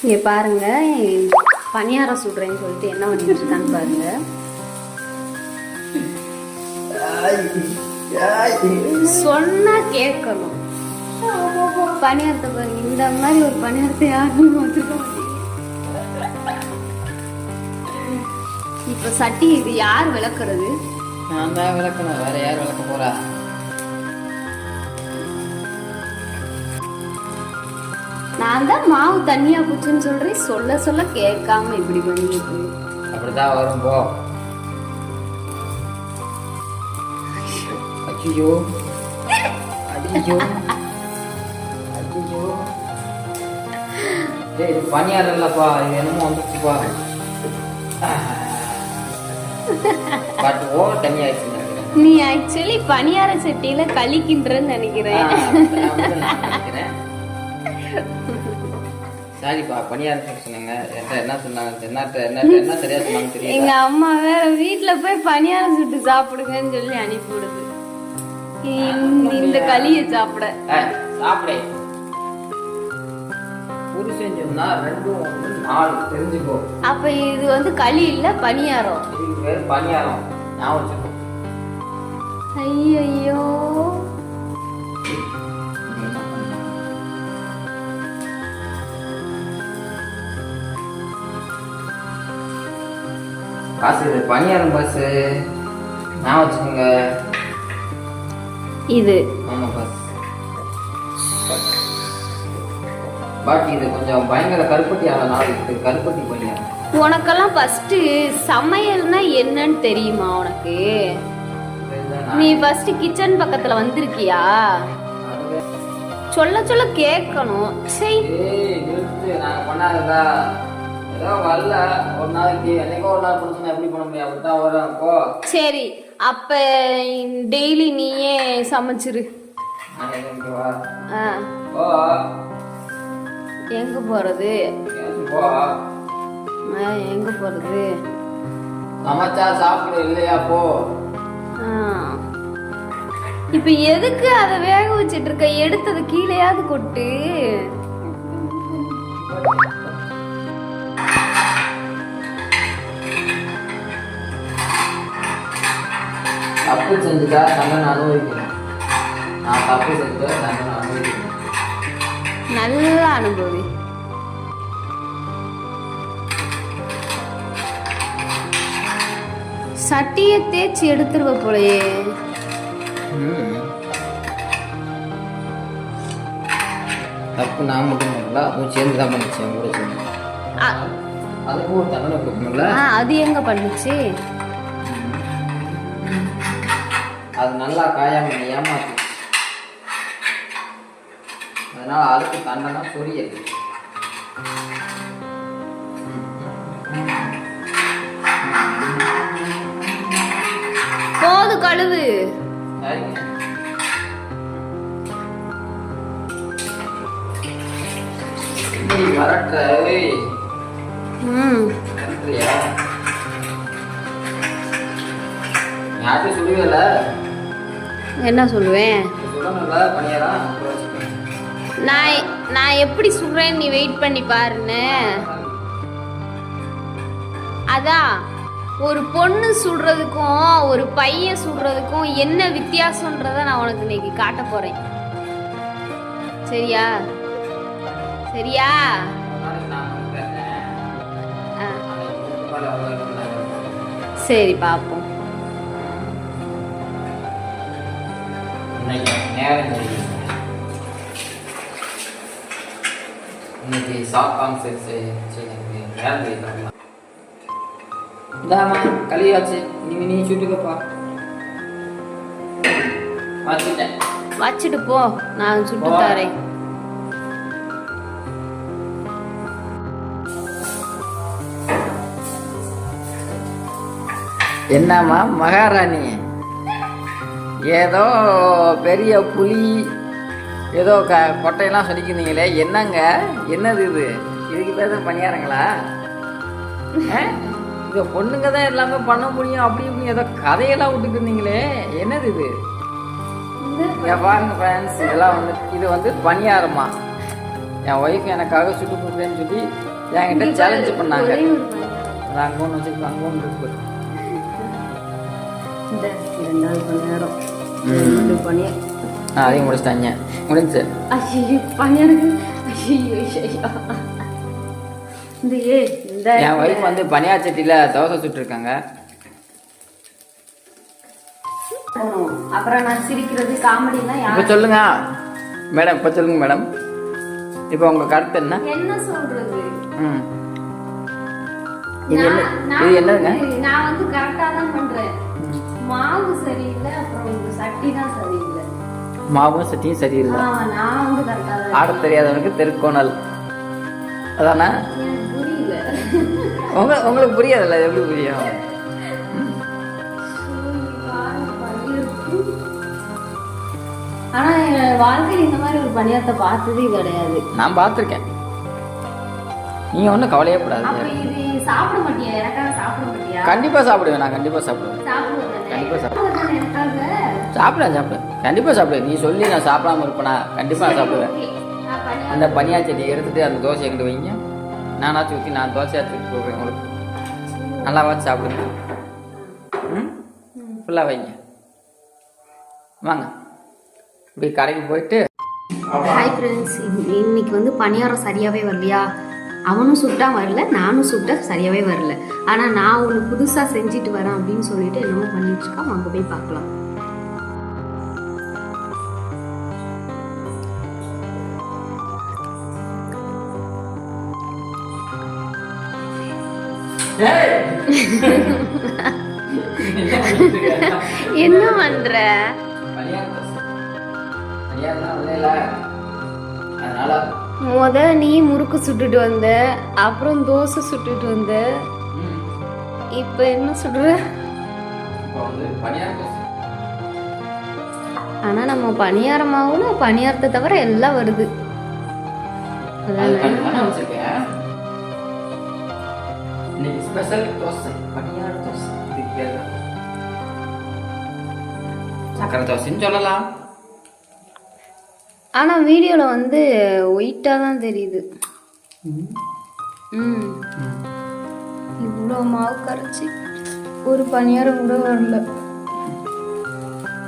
இங்கே பாருங்க பணியாரம் சுடுறேன்னு சொல்லிட்டு என்ன பண்ணிட்டு இருக்கான்னு பாருங்க. சொன்னா கேட்கணும். பணியாரத்தை பாருங்க இந்த மாதிரி ஒரு பணியாரத்தை யாரும் வந்துருக்க இப்போ இப்ப சட்டி இது யார் விளக்குறது? நான் தான் விளக்கணும் வேற யார் விளக்க போறா? நான் தான் மாவு தண்ணியா போச்சுன்னு சொல்றேன் சொல்ல சொல்ல கேட்காம இப்படி பண்ணிட்டு அப்படிதான் வரும் போ. ஐயோ. ஐயோ. ஐயோ. டேய் இது இல்லப்பா இது என்னமோ வந்துச்சுப்பா பட் ஓவர் தண்ணி ஆயிடுச்சு நீ ஆக்சுவலி பணியார சட்டியில கழிக்கின்றன்னு நினைக்கிறேன். சாரிப்பா பணியாரம் சொன்னாங்க. என்கிட்ட என்ன சொன்னாங்க என்னட்ட என்ன என்ன சரியா சொன்னாங்க எங்க அம்மா வேற வீட்ல போய் பணியாரம் சுட்டு சாப்பிடுங்கன்னு சொல்லி அனுப்பி விடுது. இந்த- களிய சாப்பிட. சாப்பிடு. புருஷன் சொன்னா ரெண்டும் நாலு தெரிஞ்சுக்கோ. அப்ப இது வந்து களி இல்ல பணியாரம்? இதுக்கு பேர் பணியாரம். ஞாபகம் வச்சுக்கோ. ஐயோ காசு பணியாரம் பஸ் ஞாபகம் வச்சுக்கோங்க. இது. ஆமா பஸ். பட் இது கொஞ்சம் பயங்கர கருப்பட்டி ஆகனால இது கருப்பட்டி பணியாரம் உனக்கெல்லாம் ஃபர்ஸ்ட் சமையல்னா என்னன்னு தெரியுமா உனக்கு? நான் நீ ஃபர்ஸ்ட் கிச்சன் பக்கத்துல வந்திருக்கியா? சொல்ல சொல்ல கேட்கணும். சரி வரல. ஒரு நாளைக்கு என்னைக்கோ ஒரு நாள் பிரச்சனை எப்படி பண்ண முடியும்? அப்படித்தான் வரும் போ சரி அப்ப டெய்லி நீயே சமைச்சிரு. எங்க போறது? எங்க போறது? சமைச்சா சாப்பிடு இல்லையா போ. இப்ப எதுக்கு அதை வேக வச்சிட்டு இருக்க? எடுத்தது கீழேயாவது கொட்டு. தப்பு செஞ்சுட்டா தண்டனை அனுபவிக்கணும் நான் தப்பு செஞ்சுட்டா தண்டனை அனுபவிக்கணும் நல்லா அனுபவி. சட்டியை தேய்ச்சி எடுத்துருவ போலயே. தப்பு நான் மட்டும் பண்ணல அதுவும் சேர்ந்து தான் பண்ணிச்சு என் கூட சேர்ந்து. அதுக்கும் ஒரு தண்டனை கொடுக்கணும்ல? அது எங்க பண்ணுச்சு? அது நல்லா காயாம நீ ஏமாத்து. அதனால அதுக்கு தண்டனை சொரியல். போது கழுவு. சரிங்க. நீ என்ன சொல்லுவேன். நான் நான் எப்படி சுடுறேன்னு நீ வெயிட் பண்ணி பாருன்னு? அதான் ஒரு பொண்ணு சுடுறதுக்கும் ஒரு பையன் சுடுறதுக்கும் என்ன வித்தியாசன்றத நான் உனக்கு இன்னைக்கு காட்ட போறேன். சரியா? சரியா? நாளைக்கு நான் நேரம் இன்னைக்கு சரி எனக்கு நேரம் தெரியும் இந்தாமா கலியாச்சு நீ நீ சுட்டுக்கப்பா வச்சுட்டேன். வச்சுட்டு போ. நான் சுட்டு. தரேன். என்னம்மா மகாராணி? ஏதோ பெரிய புலி ஏதோ க கொட்டையெல்லாம் சொல்லிக்கிறீங்களே என்னங்க? என்னது இது? இதுக்கு பேர் தான் பணியாரங்களா? இங்க பொண்ணுங்க தான் எல்லாமே பண்ண முடியும் அப்படி இப்படி ஏதோ கதையெல்லாம் விட்டுட்டு இருந்தீங்களே என்னது இது? பாருங்க ஃப்ரெண்ட்ஸ் இதெல்லாம் வந்து இது வந்து பணியாரமா என் ஒய்ஃப் எனக்காக சுட்டு கொடுக்குறேன்னு சொல்லி என்கிட்ட சேலஞ்ச் பண்ணாங்க. அங்கே ஒன்று வச்சுருக்கு அங்கே ஒன்று இருக்கு. ரெண்டு நான் அதையும் முடிச்சிட்டாங்க. முடிஞ்சு. ஐயோ பணியாரம் ஐயோ ஐயோ இந்த ஏ இந்த என் ஒய்ஃப் வந்து பனியார் சட்டியில் தோசை சுட்டுருக்காங்க. அப்புறம் நான் சிரிக்கிறது காமெடிலாம் இப்போ சொல்லுங்க. மேடம் இப்போ சொல்லுங்க மேடம். இப்போ உங்கள் கருத்து என்ன? என்ன சொல்றது? ம். இது என்ன? இது என்னதுங்க? வந்து- நான் வந்து கரெக்டா தான் பண்றேன். சரியில்லை அப்புறம் இந்த சட்டி தான் சரியில்லை மாவும் சட்டியும் சரியில்லை. நான் வந்து ஆட தெரியாதவனுக்கு தெருக்கோணல். அதானே? புரியல. உங்க உங்களுக்கு புரியாதுல்ல எப்படி புரியும்? ஆனா என் வாழ்க்கையில இந்த மாதிரி ஒரு பணியாரத்தை பார்த்ததே கிடையாது. நான் பார்த்துருக்கேன். நீங்கள் ஒன்றும் கவலையே இது சாப்பிட மாட்டியா? எனக்காக சாப்பிட மாட்டியா? கண்டிப்பாக சாப்பிடுவேன் நான் சாப்பிடுவேன். சாப்பிடுவேன். கண்டிப்பா சாப்பிடுவேன். சாப்பிடுவேன் சாப்பிடுவேன் கண்டிப்பாக சாப்பிடுவேன் நீ சொல்லி நான் சாப்பிடாம இருப்பேனா? கண்டிப்பாக நான் சாப்பிடுவேன் அந்த பனியா செடியை எடுத்துட்டு அந்த தோசையை கொண்டு வைங்க. நானாச்சும் ஊற்றி நான் தோசையாக தூக்கி போடுறேன் உங்களுக்கு. நல்லாவாச்சு சாப்பிடுங்க. ம்? ஃபுல்லாக வைங்க. வாங்க. இப்படி கடைக்கு போயிட்டு ஹாய் ஃப்ரெண்ட்ஸ் இன்னைக்கு வந்து பணியாரம் சரியாகவே வரலையா? அவனும் சுட்டா வரல நானும் சுட்டா சரியாகவே வரல. ஆனால் நான் ஒன்று புதுசாக செஞ்சுட்டு வரேன் அப்படின்னு சொல்லிட்டு என்னமோ பண்ணிட்டு இருக்கோம் அங்கே போய் பார்க்கலாம். என்ன இல்லைல்ல அதனால முத நீ முறுக்கு சுட்டுட்டு வந்த அப்புறம் தோசை சுட்டுட்டு வந்த. இப்போ என்ன சுடுற? ஆனா நம்ம பணியார மாவுல பணியாரத்தை தவிர எல்லாம் வருது. அது அதானே? பண்ணி பண்ண வச்சிருக்கேன் இன்னைக்கு ஸ்பெஷல் தோசை பனியார தோசை இதுக்கு பேர் தான். சக்கரை தோசைன்னு சொல்லலாம் ஆனா வீடியோல வந்து ஒயிட்டா தான் தெரியுது. ம். இவ்வளோ மாவு கரைச்சி ஒரு பணியாரம் கூட வரல.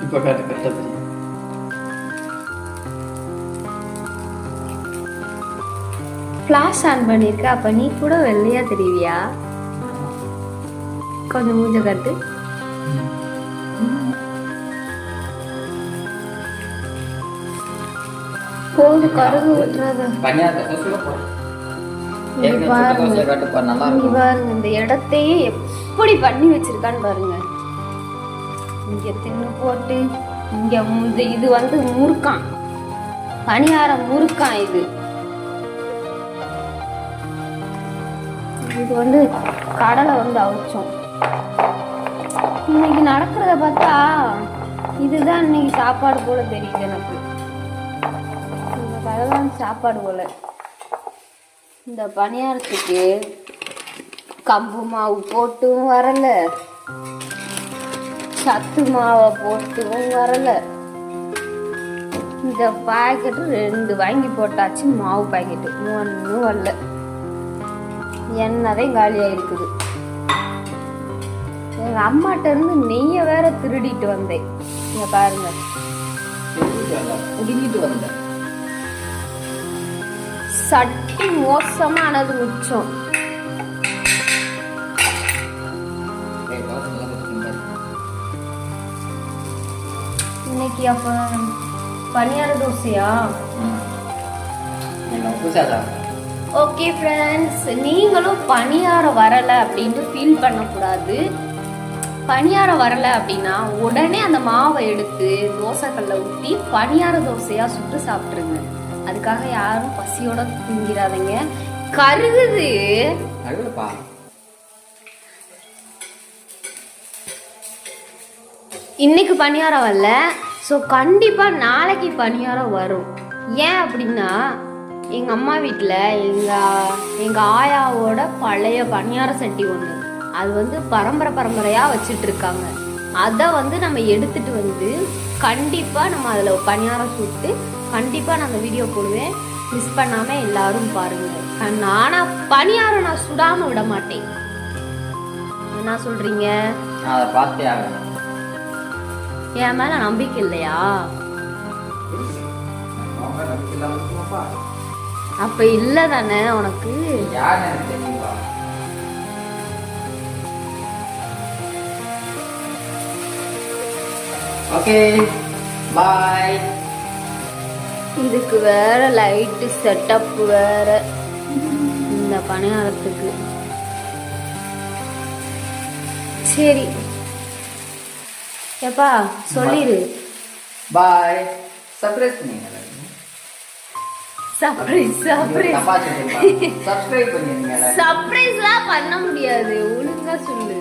இப்போ கரெக்ட் கரெக்டாக ஃப்ளாஷ் ஆன் பண்ணியிருக்க அப்ப நீ கூட வெள்ளையா தெரிவியா? கொஞ்சம் மூஞ்ச காட்டு. போது கருது விட்டுறாத பாருங்க. இந்த இடத்தையே எப்படி பண்ணி வச்சிருக்கான்னு பாருங்க. இங்க தின்னு போட்டு இங்க இது வந்து முறுக்கான். பணியாரம் முறுக்கான் இது. இது வந்து கடலை வந்து அவிச்சோம். இன்னைக்கு நடக்கிறத பார்த்தா இதுதான் இன்னைக்கு சாப்பாடு போல தெரியுது எனக்கு. இந்த சாப்பாடு போல. இந்த பணியாரத்துக்கு கம்பு மாவு போட்டும் வரல. சத்து மாவை போட்டும் வரல. இந்த பாக்கெட்டு ரெண்டு வாங்கி போட்டாச்சு மாவு பாக்கெட்டு ஒன்றும் வரல. என்னதான் காலியாக இருக்குது எங்கள் அம்மாட்ட இருந்து நெய்யை வேற திருடிட்டு வந்தேன். இங்கே பாருங்க. திருடிட்டு வந்தேன் சட்டி மோசமானது வச்சிருக்கீங்க. இன்னைக்கு அப்ப பனியார தோசையா? ஓகே ஃப்ரெண்ட்ஸ் நீங்களும் பணியாரம் வரலை அப்படின்ட்டு ஃபீல் பண்ணக்கூடாது. பணியாரம் வரலை அப்படின்னா உடனே அந்த மாவை எடுத்து தோசைக்கல்ல ஊற்றி பணியார தோசையாக சுட்டு சாப்பிட்ருங்க அதுக்காக யாரும் பசியோட திங்கிறாதீங்க. கருகுது. இன்னைக்கு பணியாரம் வரல. ஸோ கண்டிப்பாக நாளைக்கு பணியாரம் வரும். ஏன் அப்படின்னா எங்கள் அம்மா வீட்டில் எங்கள் எங்கள் ஆயாவோட பழைய பணியார சட்டி ஒன்று அது வந்து பரம்பரை பரம்பரையாக வச்சுட்டு இருக்காங்க அதை வந்து நம்ம எடுத்துட்டு வந்து கண்டிப்பாக நம்ம அதில் பணியாரம் சுட்டு கண்டிப்பாக நான் அந்த வீடியோ போடுவேன். மிஸ் பண்ணாம எல்லாரும் பாருங்க. நானா பணியாரம் நான் சுடாம விட மாட்டேன். என்ன அதை பார்த்தே ஆகணும். என் மேல நம்பிக்கை இல்லையா? அப்ப இல்ல தானே உனக்கு? ஓகே பாய் இதுக்கு வேற லைட்டு செட்டப் வேற. இந்த பணியாரத்துக்கு. சரி. ஏப்பா சொல்லிடு பாய் சர்ப்ரைஸ் பண்ணீங்க சர்ப்ரைஸ் சர்ப்ரைஸ் சப்ஸ்கிரைப் பண்ணிருங்க சர்ப்ரைஸ்லாம் பண்ண முடியாது. ஒழுங்கா சொல்லு.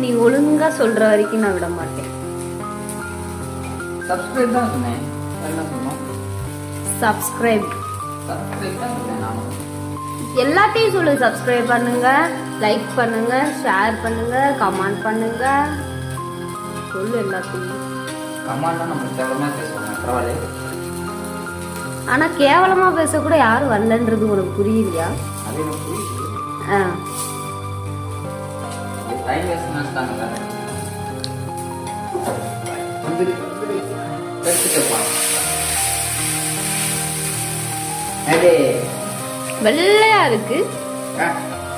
நீ ஒழுங்கா சொல்ற வரைக்கும் நான் விட மாட்டேன். சப்ஸ்கிரைப் தான் சொன்னேன். சப்ஸ்கிரைப் எல்லாத்தையும் சொல்லு சப்ஸ்கிரைப் பண்ணுங்க லைக் பண்ணுங்க ஷேர் பண்ணுங்க கமெண்ட் பண்ணுங்க. சொல்லு எல்லாத்தையும். கமாண்ட்லாம் நம்ம தேவையான பேசுவாங்க பரவாயில்ல ஆனா கேவலமா பேச கூட யாரும் வரலன்றது உனக்கு புரியலையா ஆ. டைம் வேஸ்ட் வெள்ளையா இருக்கு.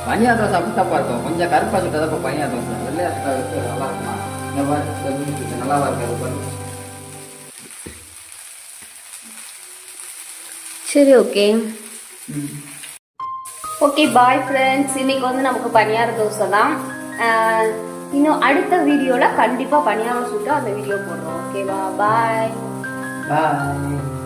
பனியா தோசை அப்படி தப்பா இருக்கும் கொஞ்சம் கருப்பா சுட்டதப்ப பனியா தோசை. வெள்ளையா சுட்டா வச்சு நல்லா இருக்குமா? இந்த மாதிரி இருக்கு, நல்லாவா இருக்காது சரி ஓகே. ஓகே பாய் ஃப்ரெண்ட்ஸ் இன்னைக்கு வந்து நமக்கு பணியார தோசை தான் இன்னும் அடுத்த வீடியோவில் கண்டிப்பாக பணியாரம் சுட்டு அந்த வீடியோ போடுறோம். ஓகேவா? பாய் பாய்